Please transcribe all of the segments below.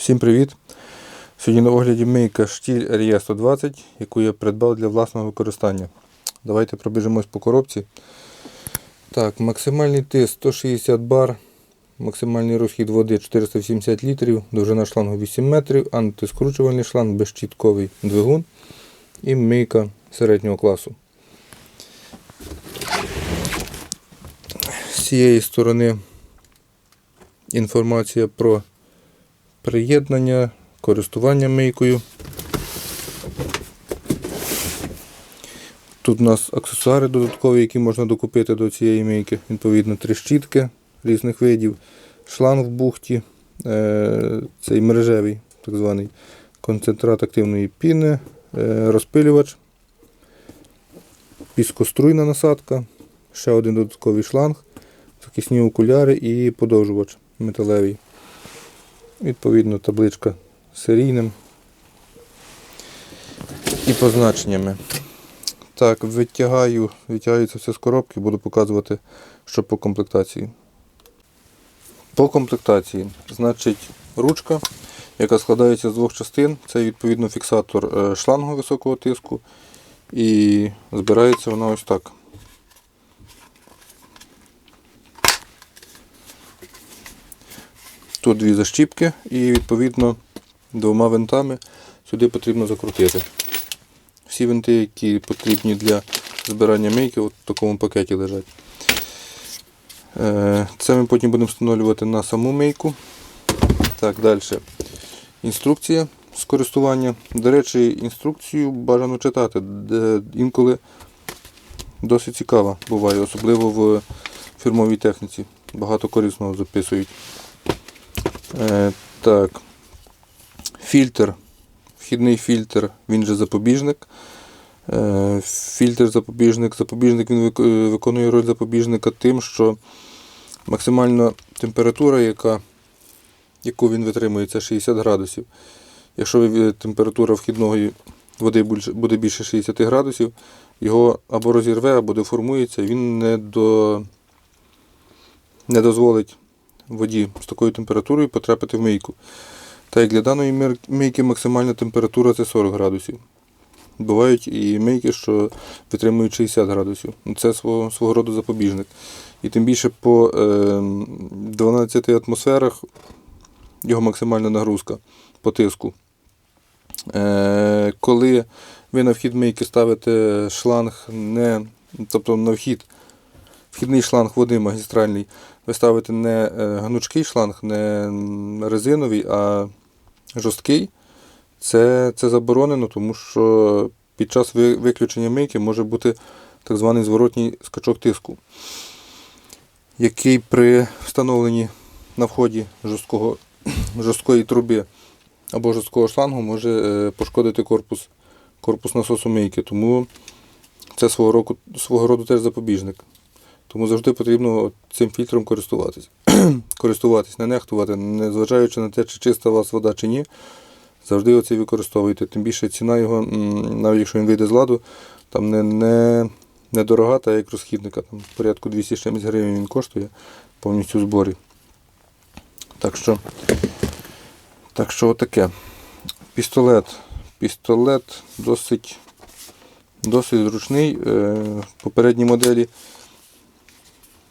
Всім привіт! Сьогодні на огляді мийка штіль RE 120, яку я придбав для власного використання. Давайте пробіжимось по коробці. Так, максимальний тиск 160 бар, максимальний розхід води 480 літрів, довжина шлангу 8 метрів, антискручувальний шланг безщітковий двигун і мийка середнього класу. З цієї сторони інформація про приєднання, користування мийкою. Тут у нас аксесуари додаткові, які можна докупити до цієї мийки. Відповідно, три щітки різних видів, шланг в бухті, е, цей мережевий, так званий концентрат активної піни, е, розпилювач, піскоструйна насадка, ще один додатковий шланг, захисні окуляри і подовжувач металевий. Відповідно, табличка серійним і позначеннями. Так, витягаю, це все з коробки, буду показувати, що по комплектації. По комплектації, значить, ручка, яка складається з двох частин. Це відповідно фіксатор е, шлангу високого тиску. І збирається вона ось так. Тут дві защіпки і відповідно двома винтами сюди потрібно закрутити. Всі винти, які потрібні для збирання мийки, в такому пакеті лежать. Е, Це ми потім будемо встановлювати на саму мийку. Так, далі. Інструкція з користування. До речі, інструкцію бажано читати. Інколи досить цікава буває, особливо в фірмовій техніці. Багато корисного записують. Е, так. Фільтр. Вхідний фільтр, він же запобіжник. Е, фільтр запобіжник. Запобіжник він е, виконує роль запобіжника тим, що максимальна температура, яка, яку він витримує, це 60 градусів. Якщо температура вхідної води буде більше 60 градусів, його або розірве, або деформується, він не, до, не дозволить воді з такою температурою потрапити в мийку. Та як для даної мийки максимальна температура це 40 градусів. Бувають і мийки, що витримують 60 градусів. Ну, Це свого, свого роду запобіжник. І тим більше по е, 12 атмосферах його максимальна нагрузка по тиску. Е, коли ви на вхід мийки ставите шланг, не, тобто на вхід, вхідний шланг води магістральний, ви ставите не е, гнучкий шланг, не резиновий, а жорсткий, це, це заборонено, тому що під час виключення мийки може бути так званий зворотній скачок тиску, який при встановленні на вході жорсткого, жорсткої труби або жорсткого шлангу може е, пошкодити корпус, корпус насосу мийки. Тому це свого, року, свого роду теж запобіжник. Тому завжди потрібно цим фільтром користуватись. користуватись, не нехтувати, незважаючи на те, чи чиста у вас вода чи ні. Завжди оцей використовуйте. Тим більше ціна його, навіть якщо він вийде з ладу, там не, не, не дорога, та як розхідника. Там порядку 200 чимось гривень він коштує повністю в зборі. Так що, так що отаке. Пістолет. Пістолет досить, досить зручний. Е, Попередні моделі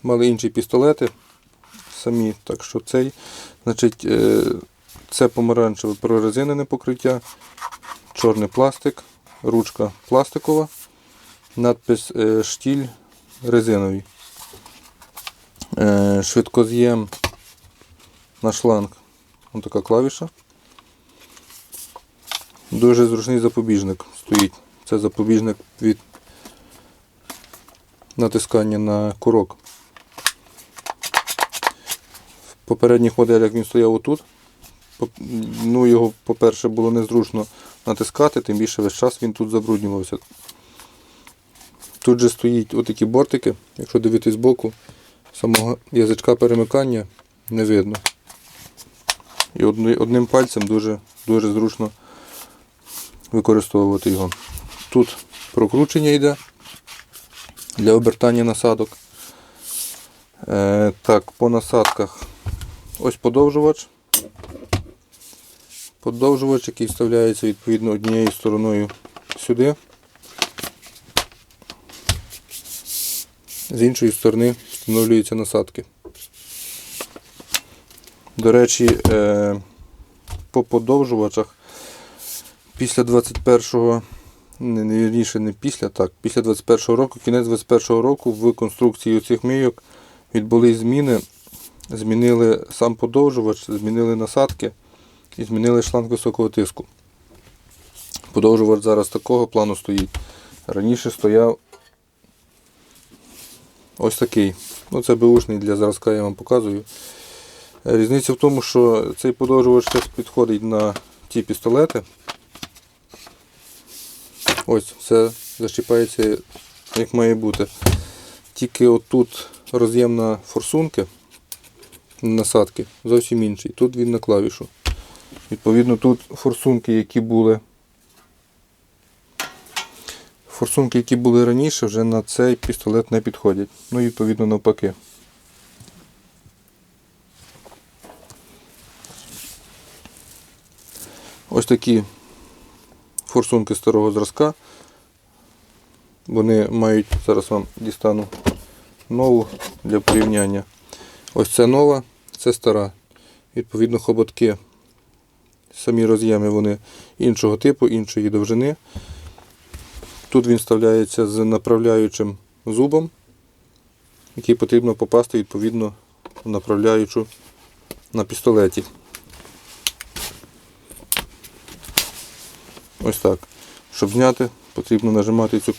мали інші пістолети самі. Так що цей, значить, е, це помаранчеве прорезинене покриття, чорний пластик, ручка пластикова, надпис е, штіль резиновий. Е, Швидкоз'єм на шланг. Ось така клавіша. Дуже зручний запобіжник стоїть. Це запобіжник від натискання на курок. В попередніх моделях він стояв отут. Ну, його, по-перше, було незручно натискати, тим більше весь час він тут забруднювався. Тут же стоїть отакі бортики, якщо дивитись збоку, самого язичка перемикання не видно. І одним пальцем дуже, дуже зручно використовувати його. Тут прокручення йде для обертання насадок. Е, так, по насадках ось подовжувач. Подовжувач, який вставляється відповідно однією стороною сюди. З іншої сторони встановлюються насадки. До речі, е, по подовжувачах після 21-го, не, вірніше, не після, так, після 21-го року, кінець 21-го року в конструкції цих мийок відбулись зміни. Змінили сам подовжувач, змінили насадки і змінили шланг високого тиску. Подовжувач зараз такого плану стоїть. Раніше стояв ось такий. Ну, це беушний для зразка, я вам показую. Різниця в тому, що цей подовжувач зараз підходить на ті пістолети. Ось, все зачіпається як має бути. Тільки отут роз'єм на форсунки, насадки, зовсім інший. Тут він на клавішу. Відповідно, тут форсунки, які були. Форсунки, які були раніше, вже на цей пістолет не підходять. Ну і відповідно навпаки. Ось такі форсунки старого зразка. Вони мають, зараз вам дістану нову для порівняння. Ось це нова, це стара. Відповідно, хоботки, самі роз'єми вони іншого типу, іншої довжини. Тут він вставляється з направляючим зубом, який потрібно попасти відповідно направляючу на пістолеті. Ось так. Щоб зняти, потрібно нажимати цю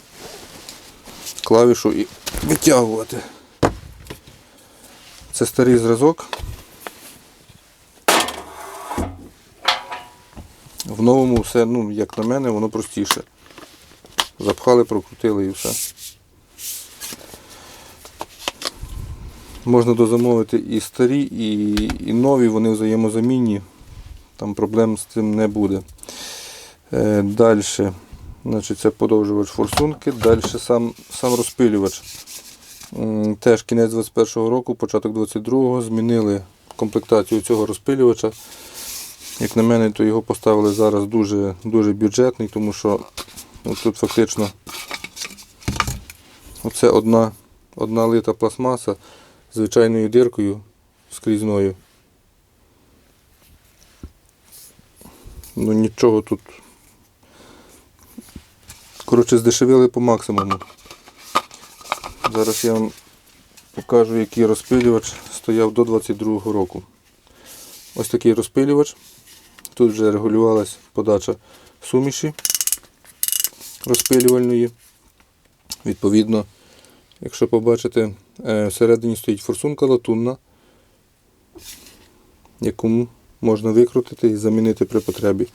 клавішу і витягувати. Це старий зразок. В новому все, ну, як на мене, воно простіше. Запхали, прокрутили і все. Можна дозамовити і старі, і, і нові, вони взаємозамінні. Там проблем з цим не буде. Е, Далі, значить, це подовжувач форсунки, далі сам, сам розпилювач. Теж кінець 21-го року, початок 22-го змінили комплектацію цього розпилювача. Як на мене, то його поставили зараз дуже, дуже бюджетний, тому що тут фактично оце одна, одна лита пластмаса з звичайною диркою скрізною. Ну нічого тут. Коротше, здешевили по максимуму. Зараз я вам покажу, який розпилювач стояв до 22-го року. Ось такий розпилювач. Тут вже регулювалась подача суміші розпилювальної. Відповідно, якщо побачите, е, всередині стоїть форсунка латунна, яку можна викрутити і замінити при потребі.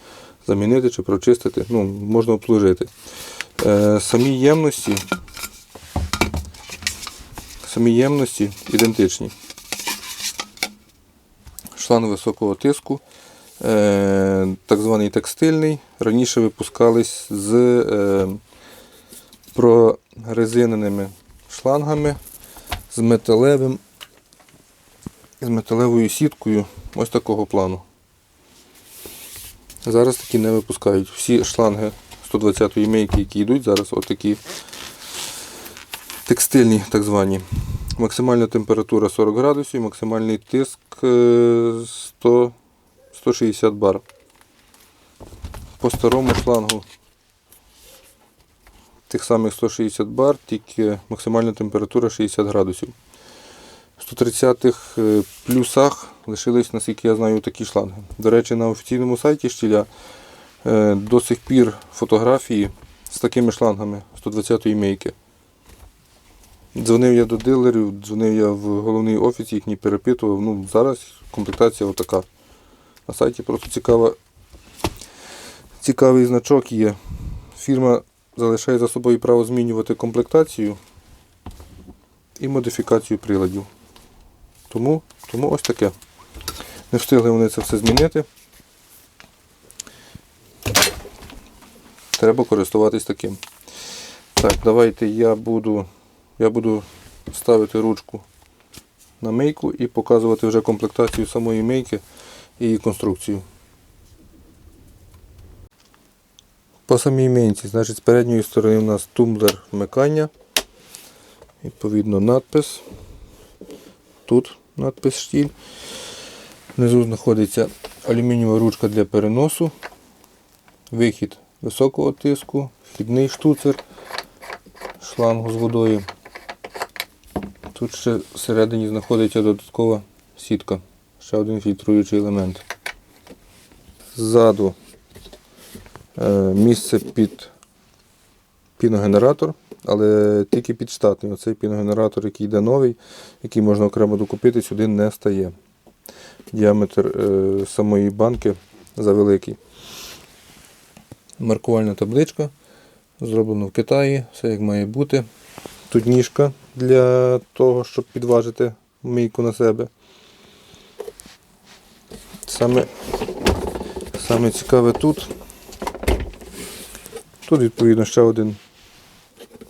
Замінити чи прочистити, ну, можна обслужити. Е, Самі ємності, самі ємності ідентичні. Шланг високого тиску, е, так званий текстильний. Раніше випускались з е, прорезиненими шлангами, з металевим, з металевою сіткою ось такого плану. Зараз такі не випускають. Всі шланги 120-ї мейки, які йдуть зараз, отакі текстильні, так звані. Максимальна температура 40 градусів, максимальний тиск е, 100, 160 бар. По старому шлангу тих самих 160 бар, тільки максимальна температура 60 градусів. В 130-х е, плюсах лишились, наскільки я знаю, такі шланги. До речі, на офіційному сайті штіля е, до сих пір фотографії з такими шлангами 120-ї мейки. Дзвонив я до дилерів, дзвонив я в головний офіс їхній, перепитував. Ну, зараз комплектація отака. На сайті просто цікава, цікавий значок є. Фірма залишає за собою право змінювати комплектацію і модифікацію приладів. Тому, тому ось таке. Не встигли вони це все змінити. Треба користуватись таким. Так, давайте я буду, я буду ставити ручку на мийку і показувати вже комплектацію самої мийки і конструкцію. По самій мінці, значить, з передньої сторони у нас тумблер вмикання. Відповідно, надпис. Тут надпис штіль. Внизу знаходиться алюмінієва ручка для переносу, вихід високого тиску, вхідний штуцер, шлангу з водою. Тут ще всередині знаходиться додаткова сітка, ще один фільтруючий елемент. Ззаду е, місце під піногенератор, але тільки під штатний. Оцей піногенератор, який йде новий, який можна окремо докупити, сюди не стає. Діаметр е, самої банки завеликий. Маркувальна табличка. Зроблено в Китаї, все як має бути. Тут ніжка для того, щоб підважити мийку на себе. Саме, саме цікаве тут. Тут відповідно ще один,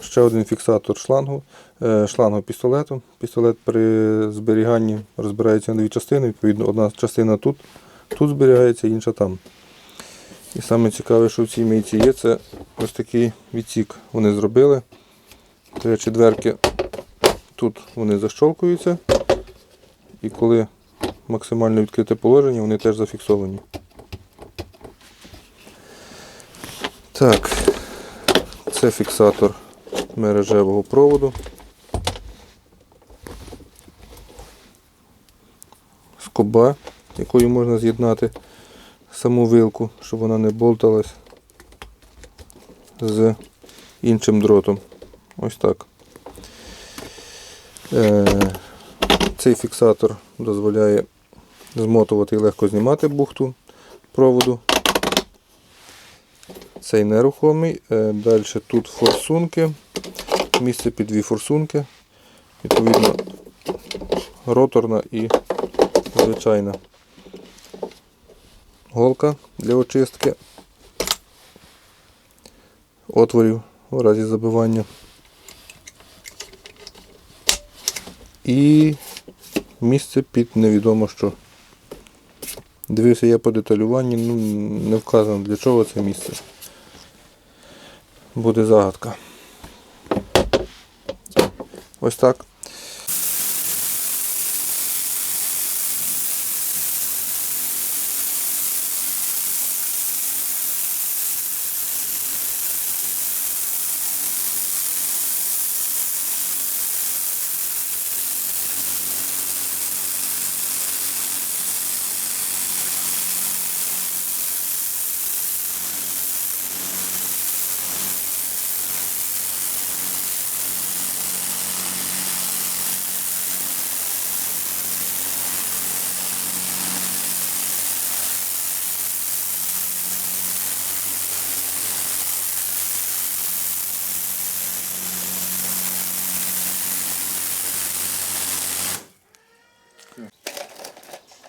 ще один фіксатор шлангу, е, шлангу пістолету. Пістолет при зберіганні розбирається на дві частини. Відповідно, одна частина тут, тут зберігається, інша там. І саме цікаве, що в цій мийці є, це ось такий відсік вони зробили. До речі, дверки тут вони защолкуються. І коли максимально відкрите положення, вони теж зафіксовані. Так, це фіксатор мережевого проводу. Скоба, якою можна з'єднати саму вилку, щоб вона не болталась з іншим дротом. Ось так. Е, Цей фіксатор дозволяє змотувати і легко знімати бухту проводу. Цей нерухомий. Е, Далі тут форсунки. Місце під дві форсунки. Відповідно, роторна і звичайна голка для очистки отворів у разі забивання. І місце під невідомо що. Дивився я по деталюванні, ну не вказано для чого це місце. Буде загадка. Ось так.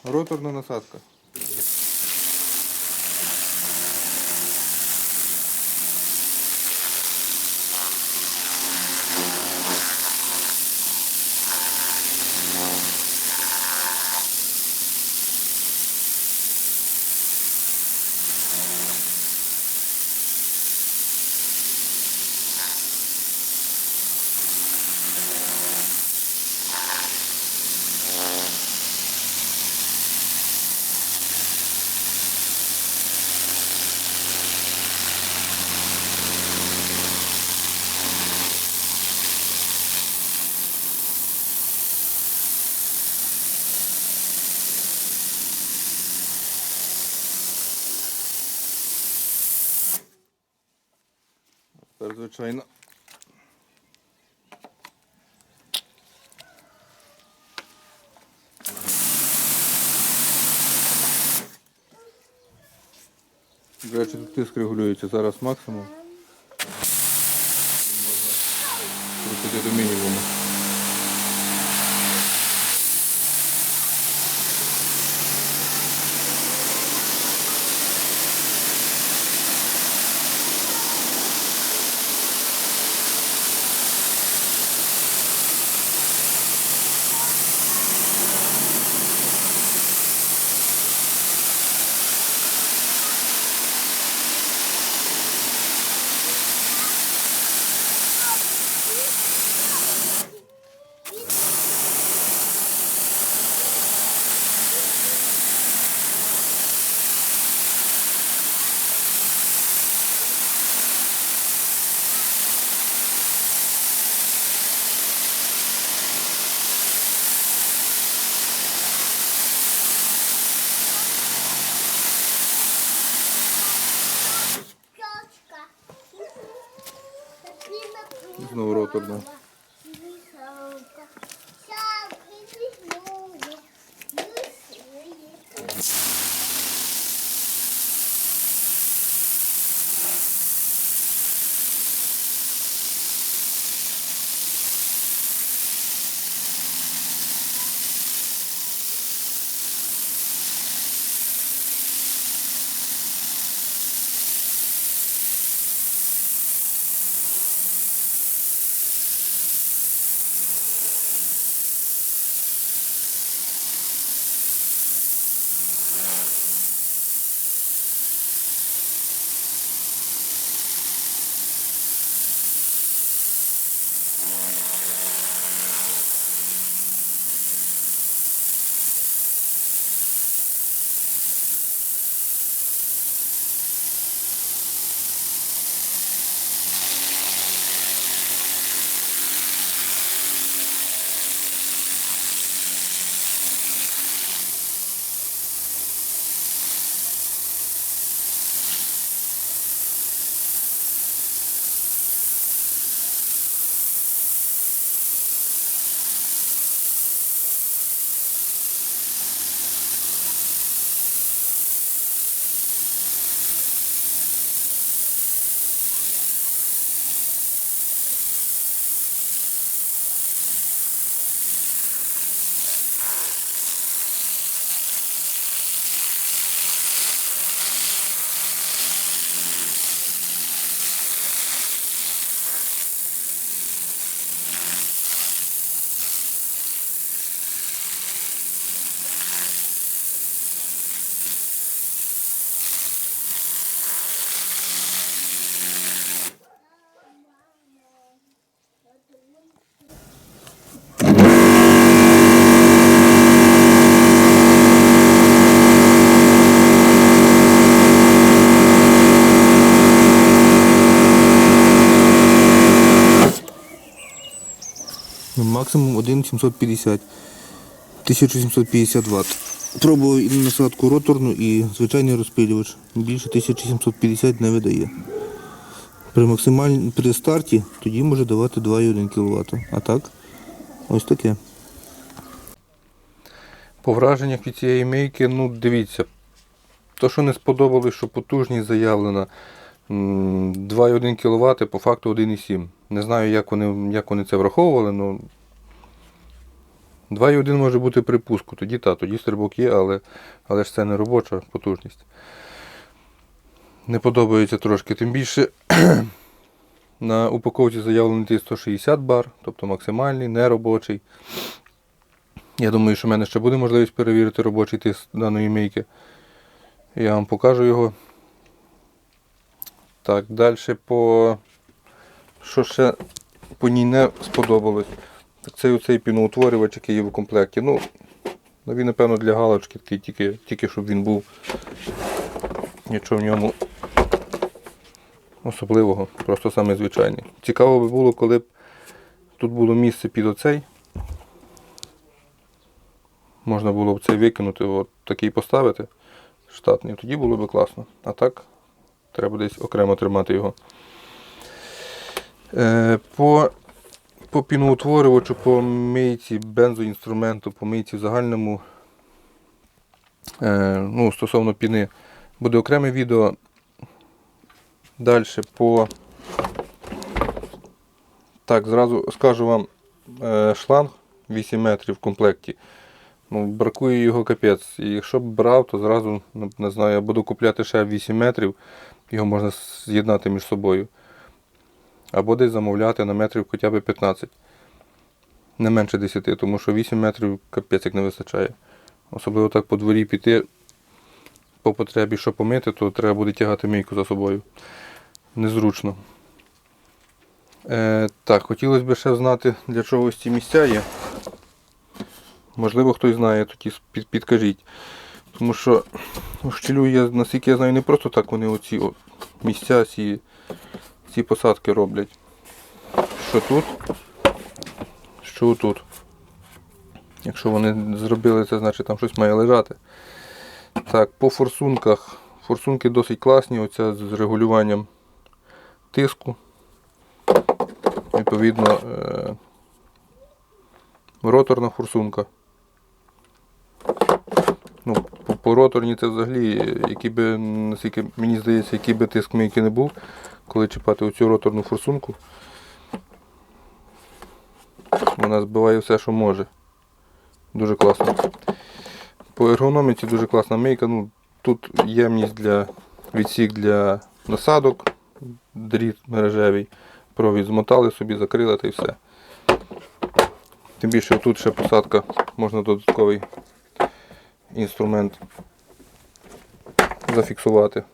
Роторна насадка. Звичайно. До речі, тут тиск регулюється зараз максимум. Знову роторна. Максимум 1,750. 1750 Вт. Пробував і насадку роторну, і звичайний розпилювач. Більше 1750 не видає. При максимальній при старті тоді може давати 2,1 кВт. А так, ось таке. По враженнях від цієї мийки, ну дивіться. То, що не сподобалось, що потужність заявлена 2,1 кВт, по факту 1,7. Не знаю, як вони, як вони це враховували, але 2,1 може бути припуску, тоді та, тоді стрибок є, але, але ж це не робоча потужність. Не подобається трошки. Тим більше на упаковці заявлений тиск 160 бар, тобто максимальний, неробочий. Я думаю, що в мене ще буде можливість перевірити робочий тиск даної мийки. Я вам покажу його. Так, далі по. Що ще по ній не сподобалось. Так це оцей піноутворювач, який є в комплекті. Ну, ну, він, напевно, для галочки такий, тільки, тільки щоб він був. Нічого в ньому особливого, просто саме звичайний. Цікаво би було, коли б тут було місце під оцей. Можна було б цей викинути, от такий поставити штатний, тоді було б класно. А так, треба десь окремо тримати його. Е, по, по піноутворювачу, по мийці бензоінструменту, по мийці в загальному, е, ну, стосовно піни, буде окреме відео. Далі по. Так, зразу скажу вам е, шланг 8 метрів в комплекті. Ну, бракує його капець. І якщо б брав, то зразу ну, не знаю, я буду купляти ще 8 метрів, його можна з'єднати між собою. Або десь замовляти на метрів хоча б 15. Не менше 10, тому що 8 метрів капець як не вистачає. Особливо так по дворі піти по потребі, що помити, то треба буде тягати мийку за собою. Незручно. Е, так, хотілося б ще знати, для чого ось ці місця є. Можливо, хтось знає, тоді підкажіть. Тому що щелю я, наскільки я знаю, не просто так вони оці о, місця, ці, ці посадки роблять. Що тут, що тут. Якщо вони зробили це, значить там щось має лежати. Так, по форсунках. Форсунки досить класні, оця з регулюванням тиску. відповідно е, роторна форсунка. Ну, по, роторні це взагалі, який би, наскільки мені здається, який би тиск мийки не був, коли чіпати оцю роторну форсунку, вона збиває все, що може. Дуже класно. По ергономіці дуже класна мийка. Ну, тут ємність для відсік для насадок, дріт мережевий, провід змотали собі, закрили та й все. Тим більше тут ще посадка, можна додатковий інструмент зафіксувати.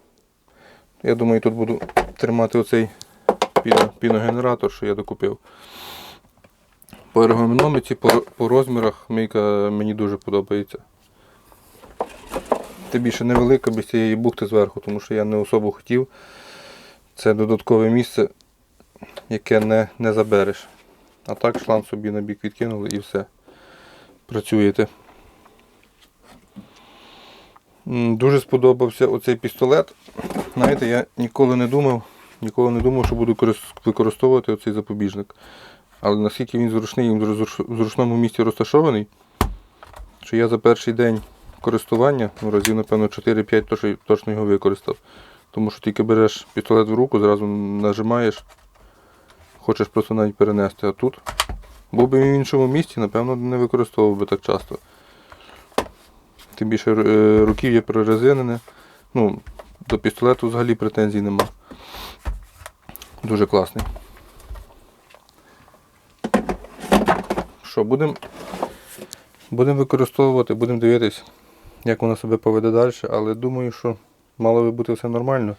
Я думаю, тут буду тримати оцей піногенератор, що я докупив. По ергономіці, по, по розмірах мийка мені дуже подобається. Тим більше невелика без цієї бухти зверху, тому що я не особо хотів. Це додаткове місце, яке не, не забереш. А так шланг собі на бік відкинули і все. Працюєте. Дуже сподобався оцей пістолет. Знаєте, я ніколи не думав, ніколи не думав, що буду використовувати оцей запобіжник. Але наскільки він зручний, він в зручному місці розташований, що я за перший день користування, ну, разів, напевно, 4-5 точно- його використав. Тому що тільки береш пістолет в руку, зразу нажимаєш, хочеш просто навіть перенести. А тут був би в іншому місці, напевно, не використовував би так часто. Тим більше е, руків'я прорезинене. Ну, до пістолету взагалі претензій нема. Дуже класний. Що, будемо будем використовувати, будемо дивитись, як воно себе поведе далі, але думаю, що мало би бути все нормально.